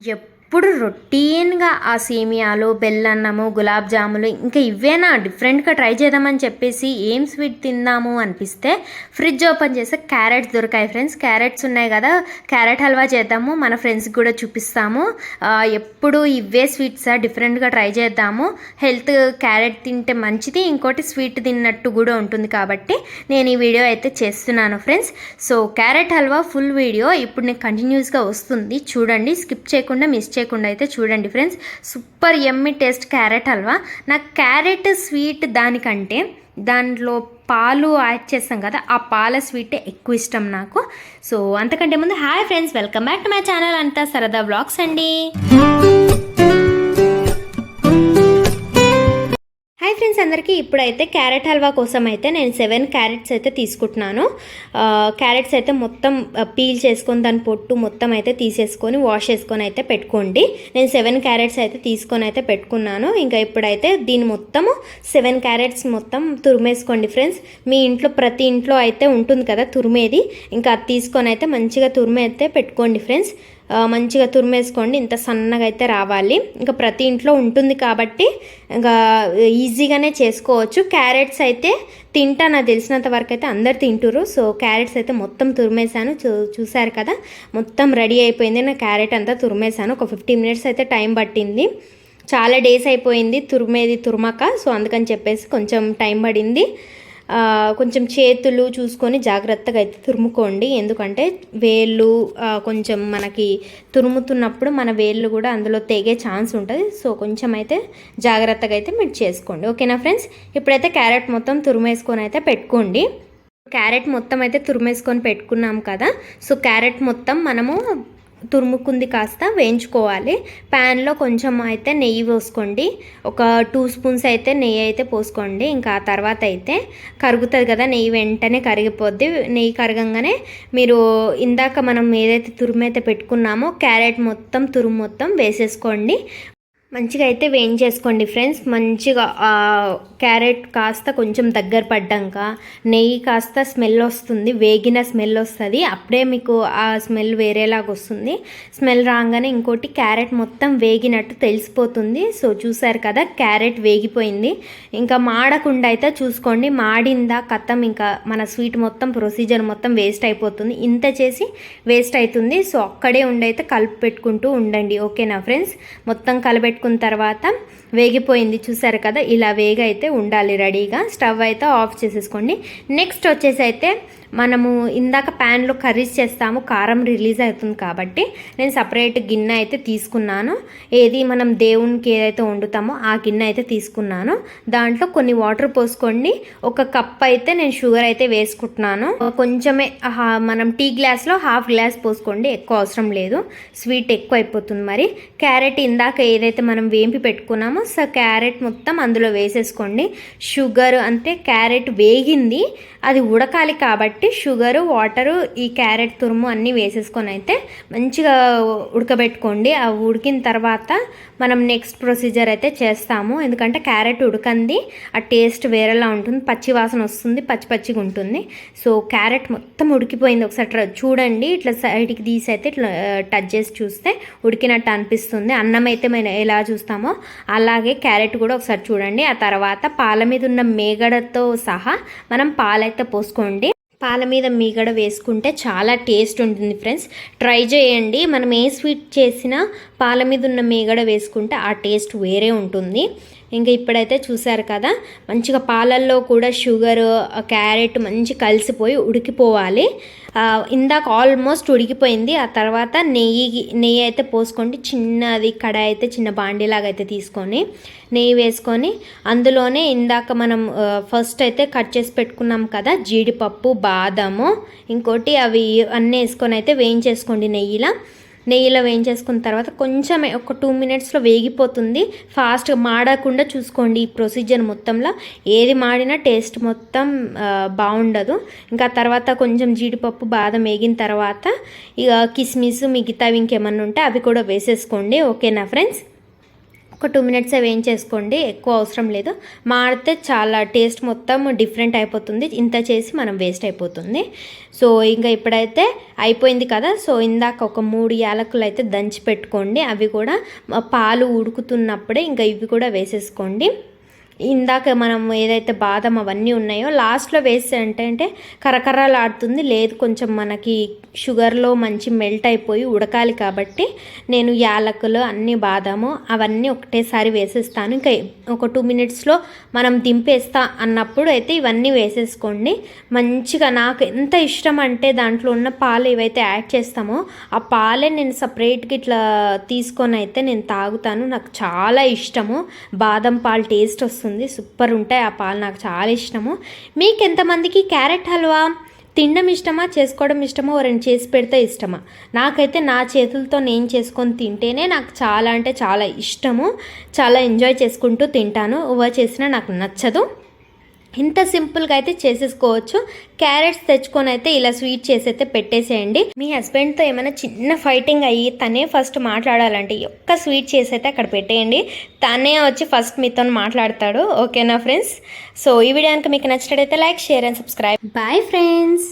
Я. ఎప్పుడు రొటీన్గా ఆ సేమియాలు బెల్లన్నము గులాబ్ జాములు ఇంకా ఇవేనా? డిఫరెంట్గా ట్రై చేద్దామని చెప్పేసి ఏం స్వీట్ తిందాము అనిపిస్తే ఫ్రిడ్జ్ ఓపెన్ చేస్తే క్యారెట్స్ దొరికాయి ఫ్రెండ్స్. క్యారెట్స్ ఉన్నాయి కదా క్యారెట్ హల్వా చేద్దాము మన ఫ్రెండ్స్కి కూడా చూపిస్తాము. ఎప్పుడు ఇవే స్వీట్స్ డిఫరెంట్గా ట్రై చేద్దాము. హెల్త్ క్యారెట్ తింటే మంచిది ఇంకోటి స్వీట్ తిన్నట్టు కూడా ఉంటుంది కాబట్టి నేను ఈ వీడియో అయితే చేస్తున్నాను friends. So carrot halwa full video ఇప్పుడు నేను కంటిన్యూస్గా వస్తుంది. చూడండి స్కిప్ చేయకుండా మిస్ చేయకుండా అయితే చూడండి friends. Super yummy taste carrot halwa. నాకు క్యారెట్ స్వీట్ దానికంటే దాంట్లో పాలు యాడ్ చేస్తాం కదా ఆ పాల స్వీట్ ఎక్కువ ఇష్టం నాకు. సో అంతకంటే ముందు hi friends welcome back to my channel Antha Sarada vlogs అండి. ఫ్రెండ్స్ ఇప్పుడైతే క్యారెట్ హల్వా కోసం అయితే నేను సెవెన్ క్యారెట్స్ అయితే తీసుకుంటున్నాను. క్యారెట్స్ అయితే మొత్తం పీల్ చేసుకొని దాని పొట్టు మొత్తం అయితే తీసేసుకొని వాష్ చేసుకొని అయితే పెట్టుకోండి. నేను సెవెన్ క్యారెట్స్ అయితే తీసుకొని అయితే పెట్టుకున్నాను. ఇంకా ఇప్పుడైతే దీని మొత్తము సెవెన్ క్యారెట్స్ మొత్తం తురిమేసుకోండి ఫ్రెండ్స్. మీ ఇంట్లో ప్రతి ఇంట్లో అయితే ఉంటుంది కదా తురిమేది. ఇంకా అది తీసుకొని అయితే మంచిగా తురిమే అయితే పెట్టుకోండి ఫ్రెండ్స్. మంచిగా తురిమేసుకోండి. ఇంత సన్నగా అయితే రావాలి. ఇంకా ప్రతి ఇంట్లో ఉంటుంది కాబట్టి ఇంకా ఈజీగానే చేసుకోవచ్చు. క్యారెట్స్ అయితే తింటా నాకు తెలిసినంత వరకు అయితే అందరు తింటురు సో క్యారెట్స్ అయితే మొత్తం తురిమేశాను. చూ చూసారు కదా? మొత్తం రెడీ అయిపోయింది. నా క్యారెట్ అంతా తురిమేశాను. ఒక ఫిఫ్టీన్ మినిట్స్ అయితే టైం పట్టింది. చాలా డేస్ అయిపోయింది తురిమేది తురుమక. సో అందుకని చెప్పేసి కొంచెం టైం పడింది. కొంచెం చేతులు చూసుకొని జాగ్రత్తగా అయితే తురుముకోండి. ఎందుకంటే వేళ్ళు కొంచెం మనకి తురుముతున్నప్పుడు మన వేళ్ళు కూడా అందులో తెగే ఛాన్స్ ఉంటుంది. సో కొంచెం అయితే జాగ్రత్తగా అయితే మీరు చేసుకోండి. ఓకేనా ఫ్రెండ్స్ ఇప్పుడైతే క్యారెట్ మొత్తం తురుమేసుకొని అయితే పెట్టుకోండి. క్యారెట్ మొత్తం అయితే తురిమేసుకొని పెట్టుకున్నాం కదా. సో క్యారెట్ మొత్తం మనము తురుముకుంది కాస్త వేయించుకోవాలి. ప్యాన్లో కొంచెం అయితే నెయ్యి పోసుకోండి. ఒక టూ స్పూన్స్ అయితే నెయ్యి అయితే పోసుకోండి. ఇంకా ఆ తర్వాత అయితే కరుగుతుంది కదా నెయ్యి వెంటనే కరిగిపోద్ది. నెయ్యి కరగంగానే మీరు ఇందాక మనం ఏదైతే తురుము అయితే పెట్టుకున్నామో క్యారెట్ మొత్తం తురుము మొత్తం వేసేసుకోండి. మంచిగా అయితే వేయించేసుకోండి ఫ్రెండ్స్. మంచిగా క్యారెట్ కాస్త కొంచెం దగ్గర పడ్డాక నెయ్యి కాస్త స్మెల్ వస్తుంది వేగిన స్మెల్ వస్తుంది. అప్పుడే మీకు ఆ స్మెల్ వేరేలాగా వస్తుంది. స్మెల్ రాగానే ఇంకోటి క్యారెట్ మొత్తం వేగినట్టు తెలిసిపోతుంది. సో చూసారు కదా క్యారెట్ వేగిపోయింది. ఇంకా మాడకుండా అయితే చూసుకోండి. మాడిందా కథం ఇంకా మన స్వీట్ మొత్తం ప్రొసీజర్ మొత్తం వేస్ట్ అయిపోతుంది. ఇంత చేసి వేస్ట్ అవుతుంది. సో అక్కడే ఉండైతే కలిపి పెట్టుకుంటూ ఉండండి. ఓకేనా ఫ్రెండ్స్? మొత్తం పెట్టుకున్న తర్వాత వేగిపోయింది. చూసారు కదా ఇలా వేగ అయితే ఉండాలి రెడీగా. స్టవ్ అయితే ఆఫ్ చేసేసుకోండి. నెక్స్ట్ వచ్చేసి అయితే మనము ఇందాక ప్యాన్లో కర్రీస్ చేస్తాము కారం రిలీజ్ అవుతుంది కాబట్టి నేను సపరేట్ గిన్నె అయితే తీసుకున్నాను. ఏది మనం దేవునికి ఏదైతే వండుతామో ఆ గిన్నె అయితే తీసుకున్నాను. దాంట్లో కొన్ని వాటర్ పోసుకోండి. ఒక కప్ అయితే నేను షుగర్ అయితే వేసుకుంటున్నాను. కొంచెమే మనం టీ గ్లాస్లో హాఫ్ గ్లాస్ పోసుకోండి. ఎక్కువ అవసరం లేదు. స్వీట్ ఎక్కువ అయిపోతుంది మరి. క్యారెట్ ఇందాక ఏదైతే మనం వేంపి పెట్టుకున్నామో. సో క్యారెట్ మొత్తం అందులో వేసేసుకోండి. షుగర్ అంటే క్యారెట్ వేగింది. అది ఉడకాలి కాబట్టి షుగరు వాటరు ఈ క్యారెట్ తురుము అన్నీ వేసేసుకొని అయితే మంచిగా ఉడకబెట్టుకోండి. ఆ ఉడికిన తర్వాత మనం నెక్స్ట్ ప్రొసీజర్ అయితే చేస్తాము. ఎందుకంటే క్యారెట్ ఉడకంది. ఆ టేస్ట్ వేరేలా ఉంటుంది. పచ్చి వాసన వస్తుంది. పచ్చి పచ్చిగా ఉంటుంది. సో క్యారెట్ మొత్తం ఉడికిపోయింది. ఒకసారి చూడండి. ఇట్లా సైడ్కి తీసి అయితే ఇట్లా టచ్ చేసి చూస్తే ఉడికినట్టు అనిపిస్తుంది. అన్నం అయితే మనం ఎలా చూస్తామో. అలాగే క్యారెట్ కూడా ఒకసారి చూడండి. ఆ తర్వాత పాల మీద ఉన్న మేగడతో సహా మనం పాలైతే పోసుకోండి. పాల మీద మీగడ వేసుకుంటే చాలా టేస్ట్ ఉంటుంది ఫ్రెండ్స్. ట్రై చేయండి. మనం ఏ స్వీట్ చేసినా పాల మీద ఉన్న మీగడ వేసుకుంటే ఆ టేస్ట్ వేరే ఉంటుంది. ఇంకా ఇప్పుడైతే చూసారు కదా మంచిగా పాలల్లో కూడా షుగర్ క్యారెట్ మంచి కలిసిపోయి ఉడికిపోవాలి. ఇందాక ఆల్మోస్ట్ ఉడికిపోయింది. ఆ తర్వాత నెయ్యి నెయ్యి అయితే పోసుకోండి చిన్నది కడాయి అయితే చిన్న బాండీలాగా అయితే తీసుకొని నెయ్యి వేసుకొని అందులోనే ఇందాక మనం ఫస్ట్ అయితే కట్ చేసి పెట్టుకున్నాం కదా జీడిపప్పు బాదము ఇంకోటి అవి అన్నీ వేసుకొని అయితే వేయించేసుకోండి నెయ్యిలా. నెయ్యిలో వేయించేసుకున్న తర్వాత కొంచెం ఒక టూ మినిట్స్లో వేగిపోతుంది. ఫాస్ట్గా మాడకుండా చూసుకోండి ఈ ప్రొసీజర్ మొత్తంలో. ఏది మాడినా టేస్ట్ మొత్తం బాగుండదు. ఇంకా తర్వాత కొంచెం జీడిపప్పు బాదం వేగిన తర్వాత ఇక కిస్మిస్ మిగతావి ఇంకేమన్నా ఉంటే అవి కూడా వేసేసుకోండి. ఓకేనా ఫ్రెండ్స్ ఒక టూ మినిట్స్ వేయించేసుకోండి. ఎక్కువ అవసరం లేదు. మాడితే చాలా టేస్ట్ మొత్తం డిఫరెంట్ అయిపోతుంది. ఇంత చేసి మనం వేస్ట్ అయిపోతుంది. సో ఇంకా ఇప్పుడైతే అయిపోయింది కదా. సో ఇందాక ఒక మూడు యాలకులు అయితే దంచి పెట్టుకోండి. అవి కూడా పాలు ఉడుకుతున్నప్పుడే ఇంకా ఇవి కూడా వేసేసుకోండి. ఇందాక మనం ఏదైతే బాదం అవన్నీ ఉన్నాయో లాస్ట్లో వేస్తే అంటే అంటే కరకరలాడుతుంది. లేదు కొంచెం మనకి షుగర్లో మంచి మెల్ట్ అయిపోయి ఉడకాలి కాబట్టి నేను యాలకులు అన్ని బాదాము అవన్నీ ఒకటేసారి వేసేస్తాను. ఇంకా ఒక టూ మినిట్స్లో మనం దింపేస్తా అన్నప్పుడు అయితే ఇవన్నీ వేసేసుకోండి. మంచిగా నాకు ఎంత ఇష్టం అంటే దాంట్లో ఉన్న పాలు ఏవైతే యాడ్ చేస్తామో ఆ పాలే నేను సపరేట్గా ఇట్లా తీసుకొని అయితే నేను తాగుతాను. నాకు చాలా ఇష్టము. బాదం పాలు టేస్ట్ వస్తుంది. సూపర్ ఉంటాయి. ఆ పాలు నాకు చాలా ఇష్టము. మీకు ఎంతమందికి క్యారెట్ హల్వా తినడం ఇష్టమా? చేసుకోవడం ఇష్టమా? ఎవరైనా చేసి పెడితే ఇష్టమా? నాకైతే నా చేతులతో నేను చేసుకొని తింటేనే నాకు చాలా అంటే చాలా ఇష్టము. చాలా ఎంజాయ్ చేసుకుంటూ తింటాను. ఎవరు చేసినా నాకు నచ్చదు. ఇంత సింపుల్గా అయితే చేసేసుకోవచ్చు. క్యారెట్స్ తెచ్చుకొని అయితే ఇలా స్వీట్ చేసి అయితే పెట్టేసేయండి. మీ హస్బెండ్తో ఏమైనా చిన్న ఫైటింగ్ అయ్యి తనే ఫస్ట్ మాట్లాడాలంటే ఒక్క స్వీట్ చేసి అయితే అక్కడ పెట్టేయండి. తనే వచ్చి ఫస్ట్ మీతో మాట్లాడతాడు. ఓకేనా ఫ్రెండ్స్? సో ఈ వీడియోకి మీకు నచ్చినట్టయితే like share and subscribe. Bye friends